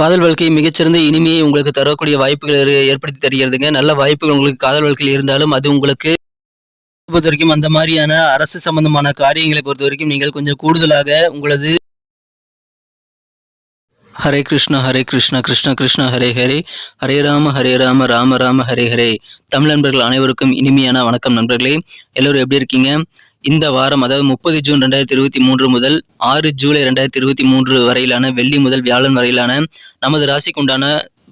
காதல் வாழ்க்கை மிகச்சிறந்த இனிமையை உங்களுக்கு தரக்கூடிய வாய்ப்புகள் ஏற்படுத்தி தருகிறதுங்க. நல்ல வாய்ப்புகள் உங்களுக்கு காதல் வாழ்க்கையில் இருந்தாலும் அது உங்களுக்கு பொறுத்த வரைக்கும் அந்த மாதிரியான அரசு சம்பந்தமான காரியங்களை பொறுத்த வரைக்கும் நீங்கள் கொஞ்சம் கூடுதலாக உங்களது ஹரே கிருஷ்ணா ஹரே கிருஷ்ணா கிருஷ்ணா கிருஷ்ணா ஹரே ஹரே. ஹரே ராம ஹரே ராம ராம ராம ஹரே ஹரே. தமிழ் நண்பர்கள் அனைவருக்கும் இனிமையான வணக்கம் நண்பர்களே. எல்லோரும் எப்படி இருக்கீங்க? இந்த வாரம் அதாவது முப்பது ஜூன் ரெண்டாயிரத்தி இருபத்தி மூன்று முதல் ஆறு ஜூலை ரெண்டாயிரத்தி இருபத்தி மூன்று வரையிலான வெள்ளி முதல் வியாழன் வரையிலான நமது ராசிக்கு உண்டான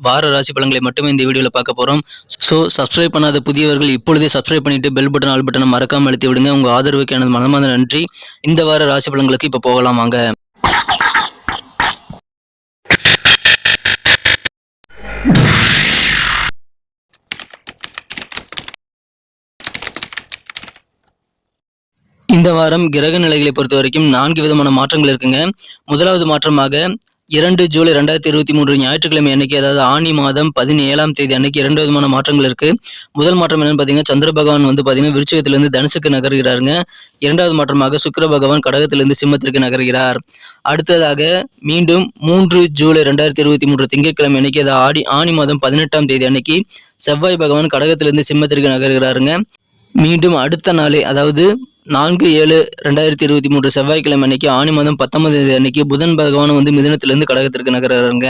வார ராசி பலன்களை மட்டுமே இந்த வீடியோவில் பார்க்க போகிறோம் ஸோ சப்ஸ்கிரைப் பண்ணாத புதியவர்கள் இப்பொழுதே சப்ஸ்கிரைப் பண்ணிட்டு பெல் பட்டன் ஆல் பட்டனை மறக்காமல் அழுத்தி விடுங்க. உங்கள் ஆதரவுக்கு எனது மனமார்ந்த நன்றி. இந்த வார ராசி பலன்களுக்கு இப்போ போகலாம் வாங்க. இந்த வாரம் கிரக நிலைகளை பொறுத்த வரைக்கும் நான்கு விதமான மாற்றங்கள் இருக்குங்க. முதலாவது மாற்றமாக இரண்டு ஜூலை ரெண்டாயிரத்தி இருபத்தி மூன்று ஞாயிற்றுக்கிழமை அன்னைக்கு அதாவது ஆனி மாதம் பதினேழாம் தேதி அன்னைக்கு இரண்டு விதமான மாற்றங்கள் இருக்கு. முதல் மாற்றம் என்னன்னு பார்த்தீங்கன்னா சந்திர பகவான் வந்து பார்த்தீங்கன்னா விருச்சகத்திலிருந்து தனுசுக்கு நகர்கிறாருங்க. இரண்டாவது மாற்றமாக சுக்கர பகவான் கடகத்திலிருந்து சிம்மத்திற்கு நகர்கிறார். அடுத்ததாக மீண்டும் மூன்று ஜூலை ரெண்டாயிரத்தி இருபத்தி மூன்று திங்கட்கிழமை அன்னைக்கு அதாவது ஆடி ஆனி மாதம் பதினெட்டாம் தேதி அன்னைக்கு செவ்வாய் பகவான் கடகத்திலிருந்து சிம்மத்திற்கு நகர்கிறாருங்க. மீண்டும் அடுத்த நாளே அதாவது நான்கு ஏழு ரெண்டாயிரத்தி இருபத்தி மூன்று செவ்வாய்க்கிழமை அன்னைக்கு ஆணி மாதம் பத்தொன்பது தேதி அன்னைக்கு புதன் பகவான் வந்து மிதனத்திலிருந்து கடகத்திற்கு நகர்றாங்க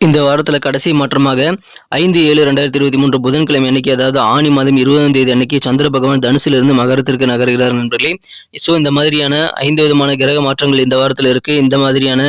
இந்த வாரத்துல கடைசி மாற்றமாக ஐந்து ஏழு ரெண்டாயிரத்தி இருபத்தி மூன்று புதன்கிழமை அன்னைக்கு அதாவது ஆணி மாதம் இருபதாம் தேதி அன்னைக்கு சந்திர பகவான் தனுசிலிருந்து மகரத்திற்கு நகர்கிறார் நண்பர்களே. ஸோ இந்த மாதிரியான ஐந்து விதமான கிரக மாற்றங்கள் இந்த வாரத்தில் இருக்கு. இந்த மாதிரியான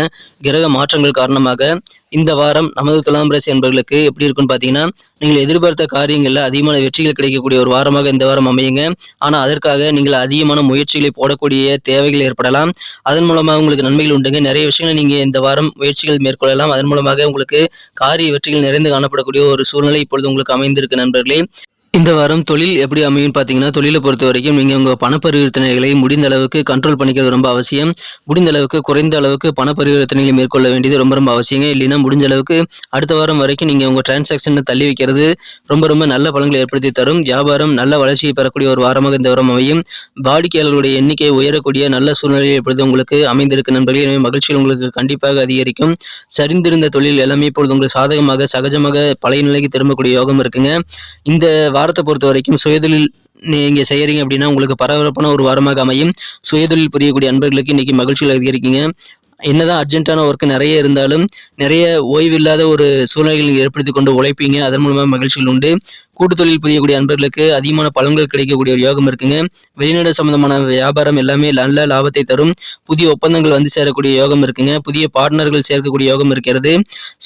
கிரக மாற்றங்கள் காரணமாக இந்த வாரம் நமது துலாம் ராசி என்பர்களுக்கு எப்படி இருக்குன்னு பார்த்தீங்கன்னா நீங்கள் எதிர்பார்த்த காரியங்களில் அதிகமான வெற்றிகள் கிடைக்கக்கூடிய ஒரு வாரமாக இந்த வாரம் அமையுங்க. ஆனால் அதற்காக நீங்கள் அதிகமான முயற்சிகளை போடக்கூடிய தேவைகள் ஏற்படலாம். அதன் மூலமாக உங்களுக்கு நன்மைகள் உண்டுங்க. நிறைய விஷயங்களை நீங்கள் இந்த வாரம் முயற்சிகள் மேற்கொள்ளலாம். அதன் மூலமாக உங்களுக்கு காரிய வெற்றிகள் நிறைந்து காணப்படக்கூடிய ஒரு சூழ்நிலை இப்பொழுது உங்களுக்கு அமைந்திருக்கு நண்பர்களே. இந்த வாரம் தொழில் எப்படி அமையும் பார்த்தீங்கன்னா தொழிலை பொறுத்த வரைக்கும் நீங்கள் உங்கள் பண பரிவர்த்தனைகளை முடிந்த அளவுக்கு கண்ட்ரோல் பண்ணிக்கிறது ரொம்ப அவசியம். முடிந்த அளவுக்கு குறைந்த அளவுக்கு பண பரிவர்த்தனைகளை மேற்கொள்ள வேண்டியது ரொம்ப ரொம்ப அவசியங்க. இல்லைன்னா முடிஞ்ச அளவுக்கு அடுத்த வாரம் வரைக்கும் நீங்கள் உங்கள் டிரான்சாக்ஷனை தள்ளி வைக்கிறது ரொம்ப ரொம்ப நல்ல பலன்களை ஏற்படுத்தி தரும். வியாபாரம் நல்ல வளர்ச்சியை பெறக்கூடிய ஒரு வாரமாக இந்த வாரம் அமையும். வாடிக்கையாளர்களுடைய எண்ணிக்கை உயரக்கூடிய நல்ல சூழ்நிலையை இப்பொழுது உங்களுக்கு அமைந்திருக்கு நண்பர்கள். எனவே மகிழ்ச்சியில் உங்களுக்கு கண்டிப்பாக அதிகரிக்கும். சரிந்திருந்த தொழில் எல்லாமே இப்பொழுது உங்களுக்கு சாதகமாக சகஜமாக பழைய நிலைக்கு திரும்பக்கூடிய யோகம் இருக்குங்க. இந்த வாரத்தை பொறுத்த வரைக்கும் சுயதொழில் நீங்க செய்யறீங்க அப்படின்னா உங்களுக்கு பரபரப்பான ஒரு வாரமாக அமையும். சுயதொழில் புரியக்கூடிய அன்பர்களுக்கு இன்னைக்கு மகிழ்ச்சியில் அதிகரிக்கீங்க. என்னதான் அர்ஜென்ட்டான ஒர்க் நிறைய இருந்தாலும் நிறைய ஓய்வில்லாத ஒரு சூழ்நிலைகள் ஏற்படுத்தி கொண்டு உழைப்பீங்க. அதன் மூலமாக மகிழ்ச்சிகள் உண்டு. கூட்டு தொழில் புரியக்கூடிய அன்பர்களுக்கு அதிகமான பலன்கள் கிடைக்கக்கூடிய ஒரு யோகம் இருக்குங்க. வெளிநாடு சம்பந்தமான வியாபாரம் எல்லாமே நல்ல லாபத்தை தரும். புதிய ஒப்பந்தங்கள் வந்து சேரக்கூடிய யோகம் இருக்குங்க. புதிய பார்ட்னர்கள் சேர்க்கக்கூடிய யோகம் இருக்கிறது.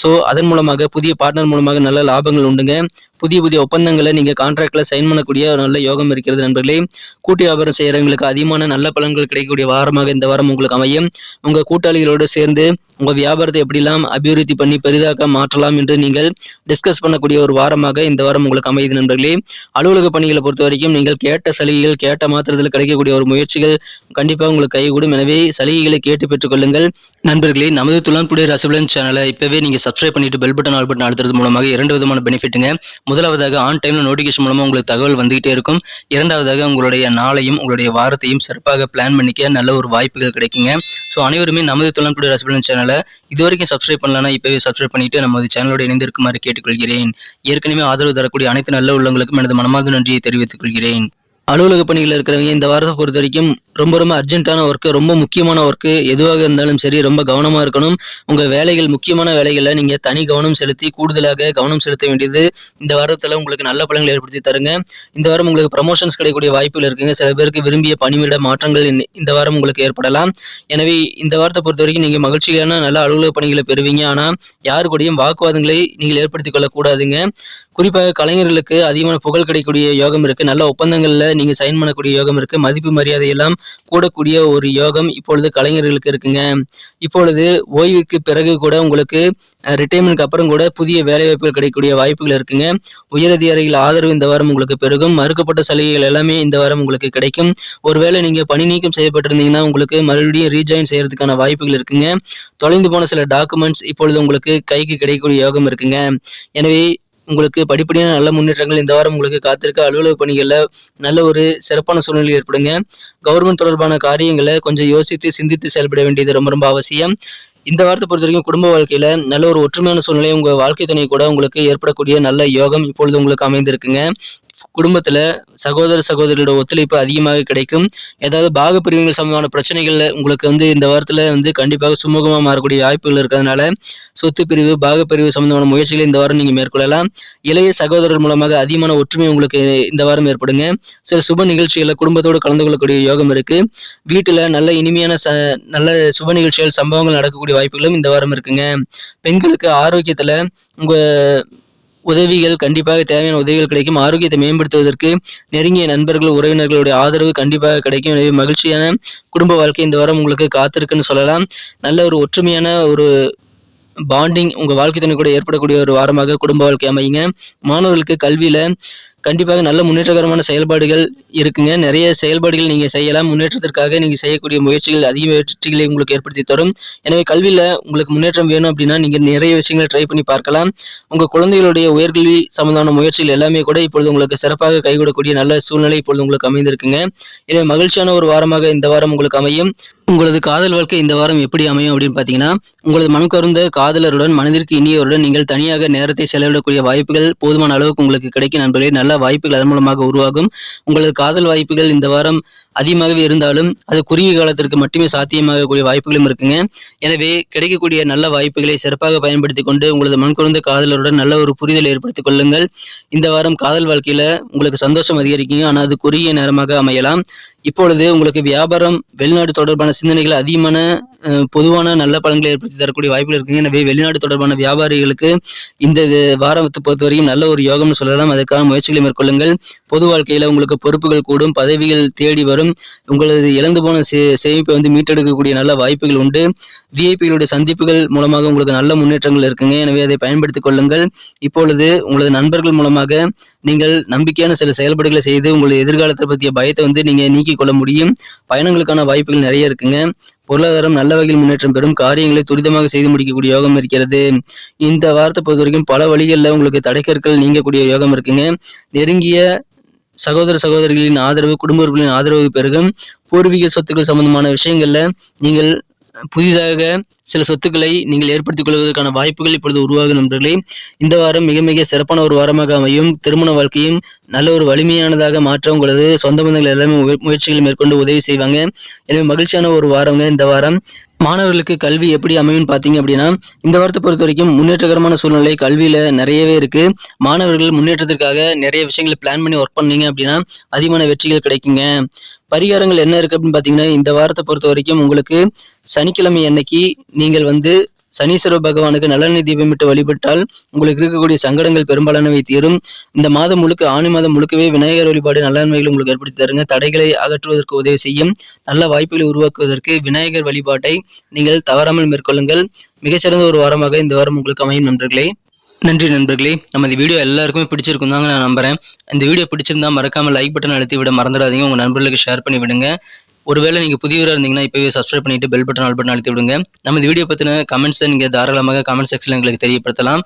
ஸோ அதன் மூலமாக புதிய பார்ட்னர் மூலமாக நல்ல லாபங்கள் உண்டுங்க. புதிய புதிய ஒப்பந்தங்களை நீங்கள் கான்ட்ராக்டில் சைன் பண்ணக்கூடிய ஒரு நல்ல யோகம் இருக்கிறது நண்பர்களே. கூட்டு வியாபாரம் செய்கிறவங்களுக்கு அதிகமான நல்ல பலன்கள் கிடைக்கக்கூடிய வாரமாக இந்த வாரம் உங்களுக்கு அமையும். உங்கள் கூட்டாளிகளோடு சேர்ந்து உங்கள் வியாபாரத்தை எப்படிலாம் அபிவிருத்தி பண்ணி பெரிதாக மாற்றலாம் என்று நீங்கள் டிஸ்கஸ் பண்ணக்கூடிய ஒரு வாரமாக இந்த வாரம் உங்களுக்கு அமையுது நண்பர்களே. அலுவலக பணிகளை பொறுத்த வரைக்கும் நீங்கள் கேட்ட சலுகைகள் கேட்ட மாத்திரத்தில் கிடைக்கக்கூடிய ஒரு முயற்சிகள் கண்டிப்பாக உங்களுக்கு கைகூடும். எனவே சலுகைகளை கேட்டு பெற்றுக்கொள்ளுங்கள் நண்பர்களே நமது துலான்புடைய ரசபலன் சேனலை இப்போவே நீங்கள் சப்ஸ்கிரைப் பண்ணிட்டு பெல் பட்டன் ஆல் பட்டன் அழுத்துறது மூலமாக இரண்டு விதமான பெனிஃபிட்டுங்க முதலாவதாக ஆன் டைம்ல நோட்டிஃபிகேஷன் மூலமாக உங்களுக்கு தகவல் வந்துகிட்டே இருக்கும். இரண்டாவதாக உங்களுடைய நாளையும் உங்களுடைய வாரத்தையும் சிறப்பாக பிளான் பண்ணிக்க நல்ல ஒரு வாய்ப்புகள் கிடைக்குங்க. ஸோ அனைவருமே நமது துலான்புடைய ரசபலன் சேனல் இது வரைக்கும் சப்ஸ்கிரைப் பண்ணலன்னா இப்பவே சப்ஸ்கிரைப் பண்ணிட்டு நமது சேனலோட இணைந்திருக்குமாறு கேட்டுக்கொள்கிறேன். ஏற்கனவே ஆதரவு தரக்கூடிய அனைத்து நல்ல உள்ளங்களுக்கும் எனது மனமார்ந்த நன்றியை தெரிவித்துக் கொள்கிறேன் அலுவலக பணிகளில் இருக்கிறவங்க இந்த வாரத்தை பொறுத்த வரைக்கும் ரொம்ப ரொம்ப அர்ஜென்ட்டான ஒர்க்கு ரொம்ப முக்கியமான ஒர்க்கு எதுவாக இருந்தாலும் சரி ரொம்ப கவனமாக இருக்கணும். உங்கள் வேலைகள் முக்கியமான வேலைகளில் நீங்கள் தனி கவனம் செலுத்தி கூடுதலாக கவனம் செலுத்த வேண்டியது இந்த வாரத்தில் உங்களுக்கு நல்ல பலன்களை ஏற்படுத்தி தருங்க. இந்த வாரம் உங்களுக்கு ப்ரமோஷன்ஸ் கிடைக்கக்கூடிய வாய்ப்புகள் இருக்குங்க. சில பேருக்கு விரும்பிய பணிவிட மாற்றங்கள் இந்த- இந்த வாரம் உங்களுக்கு ஏற்படலாம். எனவே இந்த வாரத்தை பொறுத்த வரைக்கும் நீங்கள் மகிழ்ச்சியான நல்ல அலுவலக பணிகளை பெறுவீங்க. ஆனால் யார் கூடயும் வாக்குவாதங்களை நீங்கள் ஏற்படுத்திக் கொள்ளக்கூடாதுங்க. குறிப்பாக கலைஞர்களுக்கு அதிகமான புகழ் கிடைக்கக்கூடிய யோகம் இருக்குது நல்ல ஒப்பந்தங்களில் நீங்க சைன் பண்ணக்கூடிய யோகம் இருக்கு. மதிப்பு மரியாதை எல்லாம் கூடக்கூடிய ஒரு யோகம் இப்பொழுது கலைஞர்களுக்கு இருக்குங்க. இப்பொழுது ஓய்வுக்கு பிறகு கூட உங்களுக்கு ரிட்டைர்மெண்ட்க்கு அப்புறம் கூட புதிய வேலைவாய்ப்புகள் கிடைக்கக்கூடிய வாய்ப்புகள் இருக்குங்க. உயரதிகாரிகள் ஆதரவு இந்த வாரம் உங்களுக்கு பெருகும். மறுக்கப்பட்ட சலுகைகள் எல்லாமே இந்த வாரம் உங்களுக்கு கிடைக்கும். ஒருவேளை நீங்க பணி நீக்கம் செய்யப்பட்டிருந்தீங்கன்னா உங்களுக்கு மறுபடியும் ரீஜாயின் செய்யறதுக்கான வாய்ப்புகள் இருக்குங்க. தொலைந்து போன சில டாக்குமெண்ட்ஸ் இப்பொழுது உங்களுக்கு கைக்கு கிடைக்கக்கூடிய யோகம் இருக்குங்க. எனவே உங்களுக்கு படிப்படியான நல்ல முன்னேற்றங்கள் இந்த வாரம் உங்களுக்கு காத்திருக்க அலுவலக பணிகளில் நல்ல ஒரு சிறப்பான சூழ்நிலை ஏற்படுங்க. கவர்மெண்ட் தொடர்பான காரியங்களை கொஞ்சம் யோசித்து சிந்தித்து செயல்பட வேண்டியது ரொம்ப ரொம்ப அவசியம். இந்த வாரத்தை பொறுத்த வரைக்கும் குடும்ப வாழ்க்கையில் நல்ல ஒரு ஒற்றுமையான சூழ்நிலை உங்கள் வாழ்க்கை துணை கூட உங்களுக்கு ஏற்படக்கூடிய நல்ல யோகம் இப்பொழுது உங்களுக்கு அமைந்திருக்குங்க. குடும்பத்தில் சகோதர சகோதரியோட ஒத்துழைப்பு அதிகமாக கிடைக்கும். ஏதாவது பாக பிரிவுகள் சம்பந்தமான பிரச்சனைகள்ல உங்களுக்கு வந்து இந்த வாரத்தில் வந்து கண்டிப்பாக சுமூகமாக மாறக்கூடிய வாய்ப்புகள் இருக்கிறதுனால சொத்து பிரிவு பாக பிரிவு சம்பந்தமான முயற்சிகளை இந்த வாரம் நீங்கள் மேற்கொள்ளலாம். இளைய சகோதரர் மூலமாக அதிகமான ஒற்றுமை உங்களுக்கு இந்த வாரம் ஏற்படுங்க. சில சுப நிகழ்ச்சிகளை குடும்பத்தோடு கலந்து கொள்ளக்கூடிய யோகம் இருக்கு. வீட்டில் நல்ல இனிமையான ச நல்ல சுப நிகழ்ச்சிகள் சம்பவங்கள் நடக்கக்கூடிய வாய்ப்புகளும் இந்த வாரம் இருக்குங்க. பெண்களுக்கு ஆரோக்கியத்தில் உங்கள் உதவிகள் கண்டிப்பாக தேவையான உதவிகள் கிடைக்கும். ஆரோக்கியத்தை மேம்படுத்துவதற்கு நெருங்கிய நண்பர்கள் உறவினர்களுடைய ஆதரவு கண்டிப்பாக கிடைக்கும். எனவே மகிழ்ச்சியான குடும்ப வாழ்க்கை இந்த வாரம் உங்களுக்கு காத்திருக்குன்னு சொல்லலாம். நல்ல ஒரு ஒற்றுமையான ஒரு பாண்டிங் உங்கள் வாழ்க்கை துணை கூட ஏற்படக்கூடிய ஒரு வாரமாக குடும்ப வாழ்க்கை அமையுங்க. மாணவர்களுக்கு கல்வியில் கண்டிப்பாக நல்ல முன்னேற்றகரமான செயல்பாடுகள் இருக்குங்க. நிறைய செயல்பாடுகள் நீங்கள் செய்யலாம். முன்னேற்றத்திற்காக நீங்கள் செய்யக்கூடிய முயற்சிகள் அதிக வெற்றிகளை உங்களுக்கு ஏற்படுத்தி தரும். எனவே கல்வியில் உங்களுக்கு முன்னேற்றம் வேணும் அப்படின்னா நீங்கள் நிறைய விஷயங்களை ட்ரை பண்ணி பார்க்கலாம். உங்கள் குழந்தைகளுடைய உயர்கல்வி சம்பந்தமான முயற்சிகள் எல்லாமே கூட இப்பொழுது உங்களுக்கு சிறப்பாக கைகூடக்கூடிய நல்ல சூழ்நிலை இப்பொழுது உங்களுக்கு அமைந்திருக்குங்க. எனவே மகிழ்ச்சியான ஒரு வாரமாக இந்த வாரம் உங்களுக்கு அமையும். உங்களது காதல் வாழ்க்கை இந்த வாரம் எப்படி அமையும் அப்படின்னு பார்த்தீங்கன்னா உங்களது மனம் கருந்த காதலருடன் மனதிற்கு இனியவருடன் நீங்கள் தனியாக நேரத்தை செலவிடக்கூடிய வாய்ப்புகள் போதுமான அளவுக்கு உங்களுக்கு கிடைக்கும் நண்பர்களே. நல்ல வாய்ப்புகள் அதன் மூலமாக உருவாகும். உங்களது காதல் வாய்ப்புகள் இந்த வாரம் அதிகமாகவே இருந்தாலும் அது குறுகிய காலத்திற்கு மட்டுமே சாத்தியமாகக்கூடிய வாய்ப்புகளும் இருக்குங்க. எனவே கிடைக்கக்கூடிய நல்ல வாய்ப்புகளை சிறப்பாக பயன்படுத்தி கொண்டு உங்களது மண்குறந்த காதலருடன் நல்ல ஒரு புரிதலை ஏற்படுத்திக் கொள்ளுங்கள். இந்த வாரம் காதல் வாழ்க்கையில உங்களுக்கு சந்தோஷம் அதிகரிக்குங்க ஆனால் அது குறுகிய நேரமாக அமையலாம். இப்பொழுது உங்களுக்கு வியாபாரம் வெளிநாடு தொடர்பான சிந்தனைகள் அதிகமான பொதுவான நல்ல பலன்களை ஏற்படுத்தி தரக்கூடிய வாய்ப்புகள் இருக்குங்க. எனவே வெளிநாடு தொடர்பான வியாபாரிகளுக்கு இந்த வாரத்தை பொறுத்தவரையும் நல்ல ஒரு யோகம்னு சொல்லலாம். அதற்கான முயற்சிகளை மேற்கொள்ளுங்கள். பொது வாழ்க்கையில் உங்களுக்கு பொறுப்புகள் கூடும் பதவிகள் தேடி வரும். உங்களது இழந்து போன சே சேமிப்பை வந்து மீட்டெடுக்கக்கூடிய நல்ல வாய்ப்புகள் உண்டு. விஐபிகளுடைய சந்திப்புகள் மூலமாக உங்களுக்கு நல்ல முன்னேற்றங்கள் இருக்குங்க. எனவே அதை பயன்படுத்திக் கொள்ளுங்கள். இப்பொழுது உங்களது நண்பர்கள் மூலமாக நீங்கள் நம்பிக்கையான சில செயல்பாடுகளை செய்து உங்களது எதிர்காலத்தை பற்றிய பயத்தை வந்து நீங்க நீக்கிக் கொள்ள முடியும். பயணங்களுக்கான வாய்ப்புகள் நிறைய இருக்குங்க. பொருளாதாரம் நல்ல வகையில் முன்னேற்றம் பெறும் காரியங்களை துரிதமாக செய்து முடிக்கக்கூடிய யோகம் இருக்கிறது. இந்த வாரத்தை பொறுத்த வரைக்கும் பல வழிகளில் உங்களுக்கு தடைக்கற்கள் நீங்கக்கூடிய யோகம் இருக்குங்க. நெருங்கிய சகோதர சகோதரிகளின் ஆதரவு குடும்ப உறுப்பினரின் ஆதரவு பெருகும். பூர்வீக சொத்துக்கள் சம்பந்தமான விஷயங்கள்ல நீங்கள் புதிதாக சில சொத்துக்களை நீங்கள் ஏற்படுத்திக் கொள்வதற்கான வாய்ப்புகள் இப்பொழுது உருவாகும் நண்பர்களே. இந்த வாரம் மிக மிக சிறப்பான ஒரு வாரமாக அமையும். திருமண வாழ்க்கையும் நல்ல ஒரு வலிமையானதாக மாற்ற உங்களது சொந்த பந்தங்கள் எல்லாமே முயற்சிகளை மேற்கொண்டு உதவி செய்வாங்க. எனவே மகிழ்ச்சியான ஒரு வாரங்க இந்த வாரம். மாணவர்களுக்கு கல்வி எப்படி அமையும் பார்த்தீங்க அப்படின்னா இந்த வாரத்தை பொறுத்த வரைக்கும் முன்னேற்றகரமான சூழ்நிலை கல்வியில நிறையவே இருக்கு. மாணவர்கள் முன்னேற்றத்திற்காக நிறைய விஷயங்களை பிளான் பண்ணி ஒர்க் பண்ணீங்க அப்படின்னா அதிகமான வெற்றிகள் கிடைக்குங்க. பரிகாரங்கள் என்ன இருக்கு அப்படின்னு பார்த்தீங்கன்னா இந்த வாரத்தை பொறுத்த வரைக்கும் உங்களுக்கு சனிக்கிழமை அன்னைக்கு நீங்கள் வந்து சனீஸ்வர பகவானுக்கு நல்லெண்ணெய் தீபமிட்டு வழிபட்டால் உங்களுக்கு இருக்கக்கூடிய சங்கடங்கள் பெரும்பாலானவை தீரும். இந்த மாதம் முழுக்க ஆணி மாதம் முழுக்கவே விநாயகர் வழிபாடு நலன்மைகள் உங்களுக்கு ஏற்படுத்தி தருங்க. தடைகளை அகற்றுவதற்கு உதவி செய்யும். நல்ல வாய்ப்புகளை உருவாக்குவதற்கு விநாயகர் வழிபாட்டை நீங்கள் தவறாமல் மேற்கொள்ளுங்கள். மிகச்சிறந்த ஒரு வாரமாக இந்த வாரம் உங்களுக்கு அமையும் நண்பர்களே. நன்றி நண்பர்களே. நம்ம இந்த வீடியோ எல்லாருக்குமே பிடிச்சிருக்கும் தாங்க நான் நம்புறேன். இந்த வீடியோ பிடிச்சிருந்தா மறக்காம லைக் பட்டன் அழுத்தி விட மறந்துடாதீங்க. உங்க நண்பர்களுக்கு ஷேர் பண்ணி விடுங்க. ஒருவேளை நீங்கள் புதியவராக இருந்தீங்கன்னா இப்போவே சப்ஸ்கிரைப் பண்ணிட்டு பெல் பட்டன் ஆல் பட்டன் அழுத்தி விடுங்க. நம்ம இந்த வீடியோ பற்றின கமெண்ட்ஸை நீங்கள் தாராளமாக கமெண்ட் செக்ஷனில் எங்களுக்கு தெரியப்படுத்தலாம்.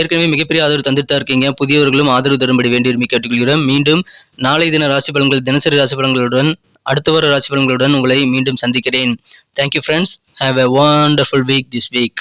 ஏற்கனவே மிகப்பெரிய ஆதரவு தந்துட்டு தான் இருக்கீங்க. புதியவர்களும் ஆதரவு தரும்படி வேண்டி விரும்பி கேட்டுக்கொள்கிறோம். மீண்டும் நாளை தின ராசி பலன்கள் தினசரி ராசி பலன்களுடன் அடுத்த வார ராசி பலன்களுடன் உங்களை மீண்டும் சந்திக்கிறேன். Thank you friends have a wonderful week this week